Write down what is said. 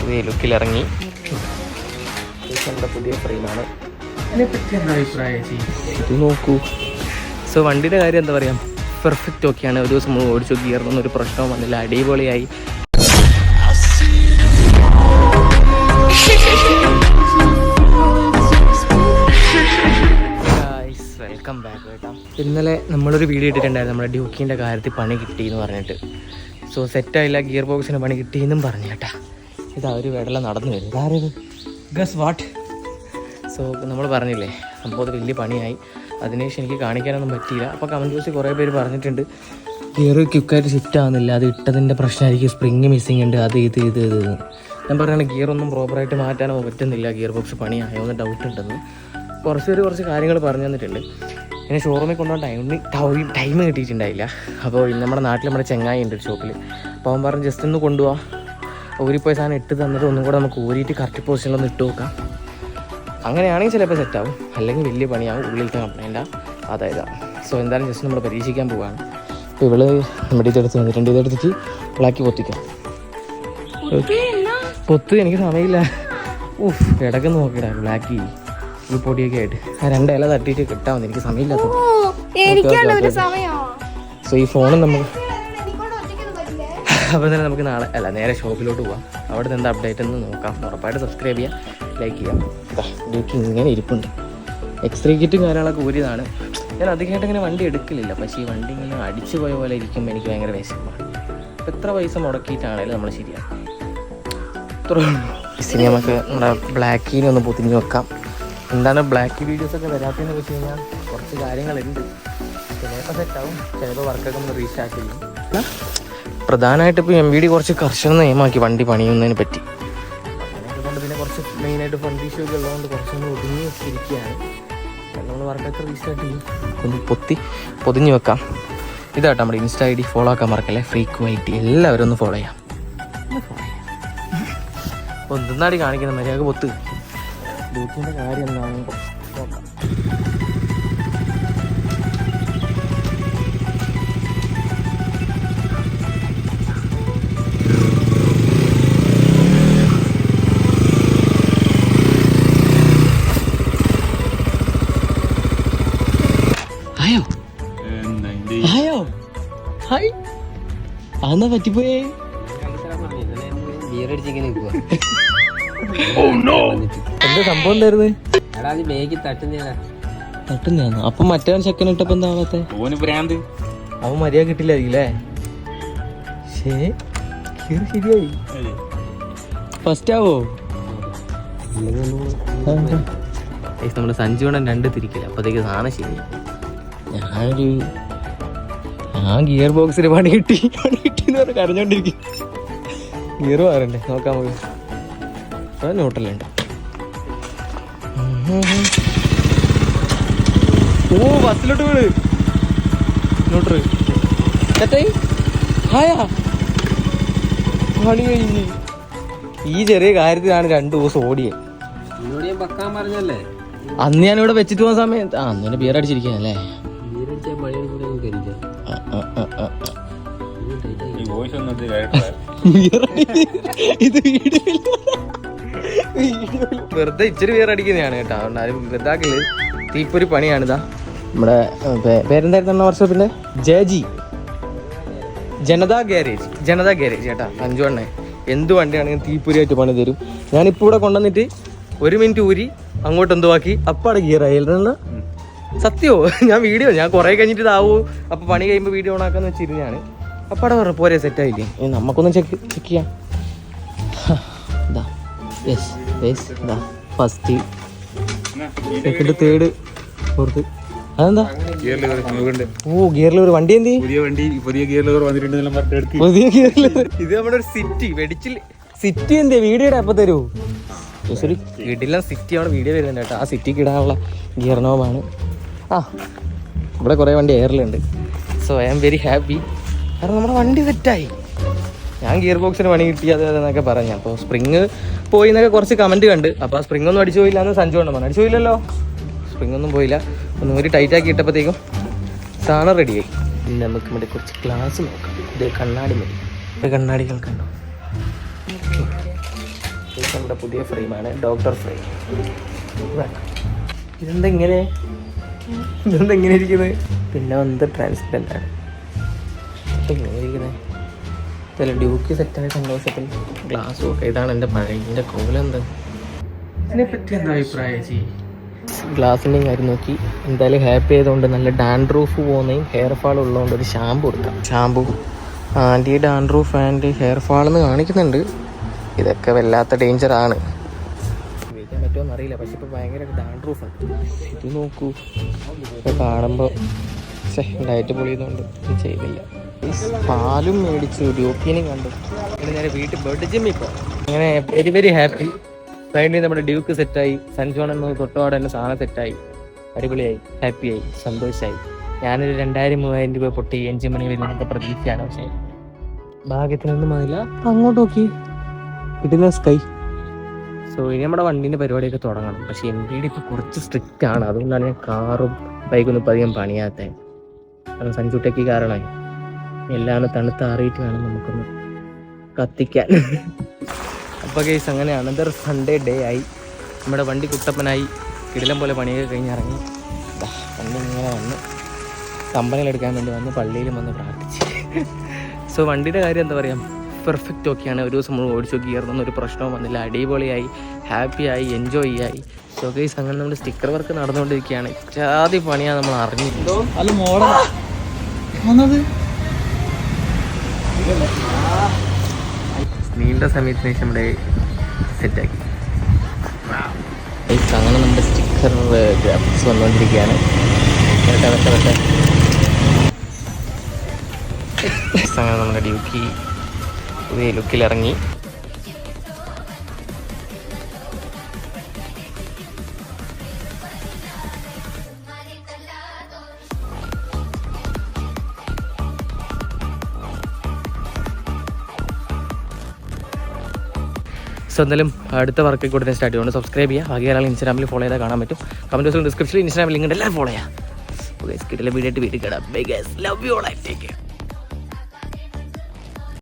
പുതിയ ലുക്കിൽ ഇറങ്ങി. പുതിയ ഫ്രെയിമാണ്. ഇത് നോക്കൂ. സോ വണ്ടിയുടെ കാര്യം എന്താ പറയുക പെർഫെക്റ്റ് ഓക്കെയാണ് ഒരു ദിവസം നമ്മൾ ഓടിച്ചു കയറുന്ന ഒരു പ്രശ്നവും വന്നില്ല. അടിപൊളിയായി. വെൽക്കം ബാക്ക് കേട്ടോ. ഇന്നലെ നമ്മളൊരു വീഡിയോ ഇട്ടിട്ടുണ്ടായിരുന്നു. നമ്മുടെ ഡ്യൂക്കിന്റെ കാര്യത്തിൽ പണി കിട്ടി എന്ന് പറഞ്ഞിട്ട് സോ സെറ്റായില്ല ഗിയർ ബോക്സിന് പണി കിട്ടിയെന്നും പറഞ്ഞു കേട്ടാ. ഇതാ ഒരു വെടല നടന്നു വരും ഇതാരത്? ഗസ് വാട്ട് സോ നമ്മൾ പറഞ്ഞില്ലേ അപ്പോൾ അത് വലിയ പണിയായി. അതിനുശേഷം എനിക്ക് കാണിക്കാനൊന്നും പറ്റിയില്ല. അപ്പോൾ കമന്റ് ബോക്സിൽ കുറേ പേര് പറഞ്ഞിട്ടുണ്ട്. ഗിയർ ക്യുക്കായിട്ട് ഷിഫ്റ്റ് ആവുന്നില്ല. അത് ഇട്ടതിന്റെ പ്രശ്നമായിരിക്കും. സ്പ്രിങ് മിസ്സിങ് ഉണ്ട്. അത് ഇത് ഇത് ഇത്. ഞാൻ പറയുകയാണ് ഗിയർ ഒന്നും പ്രോപ്പറായിട്ട് മാറ്റാനോ പറ്റുന്നില്ല. ഗിയർ ബോക്സ് പണിയായോ എന്ന് ഡൗട്ട് ഉണ്ടെന്ന്. കുറച്ച് പേര് കുറച്ച് കാര്യങ്ങൾ പറഞ്ഞു തന്നിട്ടുണ്ട്. പിന്നെ ഷോറൂമിൽ കൊണ്ടുപോകാൻ ടൈം ടൈം കിട്ടിയിട്ടുണ്ടായില്ല. അപ്പോൾ നമ്മുടെ നാട്ടിൽ നമ്മുടെ ചെങ്ങായി ഉണ്ട് ഷോപ്പിൽ അപ്പോൾ അവൻ പറഞ്ഞ് ജസ്റ്റ് ഒന്ന് കൊണ്ടുപോകാം ഊരിപ്പോയ സാധനം ഇട്ട് തന്നിട്ട് ഒന്നും കൂടെ നമുക്ക് ഊരിയിട്ട് കറക്റ്റ് പൊസിഷനിലൊന്ന് ഇട്ട് നോക്കാം. അങ്ങനെയാണെങ്കിൽ ചിലപ്പോൾ സെറ്റാവും അല്ലെങ്കിൽ വലിയ പണിയാവും. ഉള്ളിലത്തെ കംപ്ലൈന്റാ അതായത് സോ എന്തായാലും ജസ്റ്റ് നമ്മൾ പരീക്ഷിക്കാൻ പോവുകയാണ് അപ്പോൾ ഇവൾ നമ്മുടെ ഇതെടുത്ത് വന്നിട്ടുണ്ട് ഇതെടുത്തിട്ട് ബ്ലാക്കി പൊത്തിക്കാം. പൊത്ത് എനിക്ക് സമയമില്ല. ഊഫ് ഇടയ്ക്ക് നോക്കിടാ. ബ്ലാക്കി ഈ പൊടിയൊക്കെ ആയിട്ട്. ആ രണ്ട് ഇല തട്ടിയിട്ട് കിട്ടാമെന്ന് എനിക്ക് സമയമില്ലാത്ത എനിക്കുള്ള ഒരു സമയമോ സോ ഈ ഫോണും നമുക്ക് അപ്പോൾ തന്നെ നമുക്ക് നാളെ അല്ല നേരെ ഷോപ്പിലോട്ട് പോവാം. അവിടെ നിന്ന് എന്താ അപ്ഡേറ്റ് എന്ന് നോക്കാം. ഉറപ്പായിട്ട് സബ്സ്ക്രൈബ് ചെയ്യാം ലൈക്ക് ചെയ്യാം. ഡ്യൂട്ടി ഇങ്ങനെ ഇരിപ്പുണ്ട്. എക്സ്റേ കിറ്റും കാര്യങ്ങളൊക്കെ ഊരിയതാണ്. ഞാൻ അധികമായിട്ട് ഇങ്ങനെ വണ്ടി എടുക്കലില്ല. പക്ഷേ ഈ വണ്ടി ഇങ്ങനെ അടിച്ചു പോയ പോലെ ഇരിക്കുമ്പോൾ എനിക്ക് ഭയങ്കര വിഷമമാണ്. അപ്പോൾ എത്ര പൈസ മുടക്കിയിട്ടാണേലും നമ്മൾ ശരിയാക്കും. ഇനി നമുക്ക് നമ്മുടെ ബ്ലാക്കിനെ ഒന്ന് പൊതിഞ്ഞ് വെക്കാം. എന്താണ് ബ്ലാക്ക് വീഡിയോസ് ഒക്കെ വരാത്തതെന്ന് വെച്ച് കഴിഞ്ഞാൽ കുറച്ച് കാര്യങ്ങളുണ്ട്. ചിലപ്പോൾ സെറ്റാവും ചിലപ്പോൾ വർക്കൊക്കെ നമ്മൾ റീസ്റ്റാർട്ട് ചെയ്യും. പ്രധാനമായിട്ട് ഇപ്പോൾ എം വി ഡി കുറച്ച് കർശന നിയമമാക്കി വണ്ടി പണിയുന്നതിനെ പറ്റി. അങ്ങനെയൊക്കെ പിന്നെ കുറച്ച് മെയിനായിട്ട് ഫണ്ട് ഇഷ്യൂ ഒക്കെ ഉള്ളതുകൊണ്ട് കുറച്ചൊന്ന് ഒതുങ്ങി വെച്ചിരിക്കുകയാണ്. നമ്മൾ വർക്കൊക്കെ റീസ്റ്റാർട്ട് ചെയ്യും. ഒന്ന് പൊത്തി പൊതിഞ്ഞു വെക്കാം. ഇതാട്ടോ നമ്മുടെ ഇൻസ്റ്റ ഐ ഡി ഫോളോ ആക്കാൻ മറക്കല്ലേ? ഫ്രീക്ക് വൈറ്റ് എല്ലാവരും ഒന്ന് ഫോളോ ചെയ്യാം. ഒന്നാടി കാണിക്കുന്ന? മര്യാദ പൊത്ത്. ഡ്യൂട്ടിന്റെ കാര്യം എന്താണ് നോക്കാം. അതെന്നാ പറ്റിപ്പോയേ? എന്താ സംഭവം എന്തായിരുന്നു? തട്ടുന്നതാണോ? അപ്പൊ മറ്റേ ചെക്കൻ ഇട്ടപ്പോ എന്താ ഭ്രാന്ത്. അവൻ മര്യാദ കീറി ശരിയായി. ഫസ്റ്റ് ആവോ? നമ്മുടെ സഞ്ജുവണ്ണൻ രണ്ട് തിരിക്കില്ല അപ്പത്തേക്ക് സാധനം ശരി. ഞാനൊരു ഞാൻ ഗിയർ ബോക്സിൽ പണി കിട്ടി. പണി കിട്ടി എന്ന് പറഞ്ഞ് കരഞ്ഞോണ്ടിരിക്കും. ഗിയർ മാറണ്ടേ? നോക്കാം നമുക്ക്. അത് ന്യൂട്രലുണ്ട് ഓ ബസ്സിലോട്ട് വീട് നോട്ടർ എത്തായി? ഹായാ പണി കഴിഞ്ഞ്. ഈ ചെറിയ കാര്യത്തിലാണ് രണ്ടു ദിവസം ഓടിയത് അന്ന് ഞാൻ ഇവിടെ വെച്ചിട്ട് പോകുന്ന സമയത്ത് ആ അന്ന് ബിയർ അടിച്ചിരിക്കാനല്ലേ ആ, ആ, ആ, ആ, ആ. ഈ വോയിസ് ഒന്നും ഇത് വെറുതെ ഇച്ചിരി വേറെ അടിക്കുന്നതാണ് കേട്ടോ. അതുകൊണ്ട് ആരും തീപ്പൊരി പണിയാണിതാ. നമ്മുടെ പേരെന്തായിരുന്നു വർഷോപ്പിന്റെ ജേജി. ജനതാ ഗ്യാരേജ് ജനതാ ഗ്യാരേജ് ചേട്ടാ അഞ്ചു എണ്ണ. എന്ത് വണ്ടിയാണെങ്കിലും തീപ്പൊരിയായിട്ട് പണി തരും. ഞാനിപ്പോൾ ഇവിടെ കൊണ്ടുവന്നിട്ട് ഒരു മിനിറ്റ് ഊരി അങ്ങോട്ട് എന്തുവാക്കി? ആക്കി അപ്പാടെ ഗിയർ ആയിരുന്നു സത്യമോ ഞാൻ വീഡിയോ ഞാൻ കുറേ കഴിഞ്ഞിട്ട് ഇതാവൂ. അപ്പോൾ പണി കഴിയുമ്പോൾ വീഡിയോ ഓണാക്കാന്ന് വെച്ചിരുന്നാണ് അപ്പാടെ പറഞ്ഞു പോരെ സെറ്റ് ആയില്ലേ? ഇനി നമുക്കൊന്ന് ചെക്ക് ചെക്ക് ചെയ്യാം. ഹാ, ഇതാ യെസ് യെസ് ഇതാ ഫസ്റ്റ് സെക്കൻഡ് തേർഡ് ഫോർത്ത് അതെന്താ? ഗിയർ ലിവർ ഓ ഗിയറിൽ ഒരു വണ്ടി എന്തി പുതിയ വണ്ടി പുതിയ ഗിയർ ലിവർ പുതിയ ഗിയറിൽ ഇത് നമ്മുടെ ഒരു സിറ്റി വെടിച്ചിൽ സിറ്റി എന്തേ വീഡിയോയുടെ അപ്പൊ തരൂ? ഒരു വീട്ടിലെ സിറ്റി അവിടെ വീഡിയോ വരുന്നുണ്ട് കേട്ടോ. ആ സിറ്റിക്ക് ഇടാനുള്ള ഗിയർ നോമാണ് ആ ഇവിടെ കുറേ വണ്ടി എയറിലുണ്ട് so I am very happy കാരണം നമ്മുടെ വണ്ടി സെറ്റായി ഞാൻ ഗിയർ ബോക്സിന് പണി കിട്ടിയത് എന്നൊക്കെ പറഞ്ഞു. അപ്പോൾ സ്പ്രിങ് പോയി എന്നൊക്കെ കുറച്ച് കമന്റ് കണ്ട്. അപ്പോൾ ആ സ്പ്രിങ് ഒന്നും അടിച്ചു പോയില്ല എന്ന് സഞ്ജു കൊണ്ട് പറഞ്ഞു. അടിച്ചു പോയില്ലല്ലോ? സ്പ്രിങ് ഒന്നും പോയില്ല. ഒന്നും ഒരു ടൈറ്റ് ആക്കി ഇട്ടപ്പോഴത്തേക്കും സാധനം റെഡിയായി പിന്നെ നമുക്ക് ഇവിടെ കുറച്ച് ക്ലാസ് നോക്കാം. ഇത് കണ്ണാടി മതി. ഇത് കണ്ണാടികൾ കണ്ടോ. നമ്മുടെ പുതിയ ഫ്രെയിമാണ് ഡോക്ടർ ഫ്രെയിം ഇതെന്താ ഇങ്ങനെ? ഇതെന്താ ഇങ്ങനെ ഇരിക്കുന്നത് പിന്നെ വന്നത് ട്രാൻസ്പെറന്റ് ആണ്. ഇങ്ങനെ ഇരിക്കുന്നത് ചില ഡ്യൂക്ക് സെറ്റായ സന്തോഷത്തിൽ ഗ്ലാസ് ഒക്കെ. ഇതാണ് എന്റെ പഴയതിന്റെ കോലെന്താ. ഇതിനെപ്പറ്റി എന്താ അഭിപ്രായം ചേച്ചി? ഗ്ലാസിന്റെയും കാര്യം നോക്കി. എന്തായാലും ഹാപ്പി ആയതുകൊണ്ട് നല്ല ഡാൻഡ്രൂഫ് പോകുന്നതും ഹെയർ ഫാൾ ഉള്ളതുകൊണ്ട് ഒരു ഷാമ്പു എടുക്കാം. Shampoo anti dandruff and hair fall എന്ന് കാണിക്കുന്നുണ്ട്. ഇതൊക്കെ വല്ലാത്ത ഡേഞ്ചറാണ് പറ്റുമോ അറിയില്ല. പക്ഷെ ഇപ്പോൾ ഭയങ്കര ഡാൻഡ്രൂഫാണ് ഇത് നോക്കൂ. ഇപ്പൊ കാണുമ്പോൾ ഡയറ്റ് പൊളിയുന്നുണ്ട് ഇത് ചെയ്തില്ല. പാലും മേടിച്ചു ഡ്യൂക്കിനും കണ്ടു. പിന്നെ നേരെ വീട്ടിൽ ബർഡ് ജിമ്മിൽ പോകാം അങ്ങനെ വെരി വെരി ഹാപ്പി ഫൈനലി നമ്മുടെ ഡ്യൂക്ക് സെറ്റായി സഞ്ജോൺ എന്ന തൊട്ടപാട് തന്നെ സാധനം സെറ്റായി അടിപൊളിയായി. ഹാപ്പിയായി സന്തോഷമായി ഞാനൊരു രണ്ടായിരം മൂവായിരം രൂപ പൊട്ടി അഞ്ച് മണി വരുന്നൊക്കെ പ്രതീക്ഷയാണ് പക്ഷേ ഭാഗ്യത്തിനൊന്നും അതില്ല അങ്ങോട്ട് നോക്കി. കിട്ടുന്ന സ്കൈ സോ ഇനി നമ്മുടെ വണ്ടീന്റെ പരിപാടിയൊക്കെ തുടങ്ങണം. പക്ഷെ എം ബി ഡി ഇപ്പോൾ കുറച്ച് സ്ട്രിക്റ്റ് ആണ്. അതുകൊണ്ടാണ് ഞാൻ കാറും ബൈക്കൊന്നും ഇപ്പം അധികം പണിയാത്തത് കാരണം സഞ്ചുട്ടയ്ക്ക് കാരണമായി. എല്ലാം തണുത്താറിയിട്ട് വേണം നമുക്കൊന്ന് കത്തിക്കാൻ. അപ്പോൾ കേസ് അങ്ങനെയാണ് അനന്തർ സൺഡേ ഡേ ആയി. നമ്മുടെ വണ്ടി കുട്ടപ്പനായി. കിടിലം പോലെ പണിയൊക്കെ കഴിഞ്ഞിറങ്ങി വണ്ടി ഇങ്ങനെ വന്ന് കമ്പനിയിലെടുക്കാൻ വേണ്ടി വന്ന് പള്ളിയിലും വന്ന് പ്രാർത്ഥിച്ച് സോ വണ്ടിയുടെ കാര്യം എന്താ പറയുക പെർഫെക്റ്റ് ഓക്കെയാണ് ഒരു ദിവസം നമ്മൾ ഓടിച്ചു ഗിയർന്നൊന്നും ഒരു പ്രശ്നവും വന്നില്ല. അടിപൊളിയായി ഹാപ്പിയായി എൻജോയ് ആയി. സോ ഗൈസ് അങ്ങനെ നമ്മൾ സ്റ്റിക്കർ വർക്ക് നടന്നുകൊണ്ടിരിക്കുകയാണ്. ഇത്യാദി പണിയാണ് നമ്മൾ അറിഞ്ഞിട്ടുണ്ടോ അല്ല മോളെ നീണ്ട സമയത്തിന് ശേഷം നമ്മുടെ സെറ്റാക്കി അങ്ങനെ നമ്മുടെ സ്റ്റിക്കർ ഗ്രാഫിക്സ് വന്നുകൊണ്ടിരിക്കുകയാണ്. വരട്ടെ വരട്ടെ അങ്ങനെ നമ്മുടെ ഡ്യൂട്ടി പുതിയ ലുക്കിൽ ഇറങ്ങി സോ എന്തായാലും അടുത്ത വർക്ക് കൂടെ സ്റ്റാർട്ട് ചെയ്യുന്നുണ്ട്. സബ്സ്ക്രൈബ് ചെയ്യുക. ബാക്കി ഒരാൾ ഇൻസ്റ്റാഗ്രാമിൽ ഫോളോ ചെയ്താൽ കാണാൻ പറ്റും. കമന്റ് ബോക്സിൽ ഡിസ്ക്രിപ്ഷനിൽ ഇൻസ്റ്റാഗ്രാമിൽ ലിങ്ക് എല്ലാവരും ഫോളോ ചെയ്യാം. ഓക്കെ വീഡിയോ ആയിട്ട് വീട്ടിൽ കിടാം. Bye love you all I take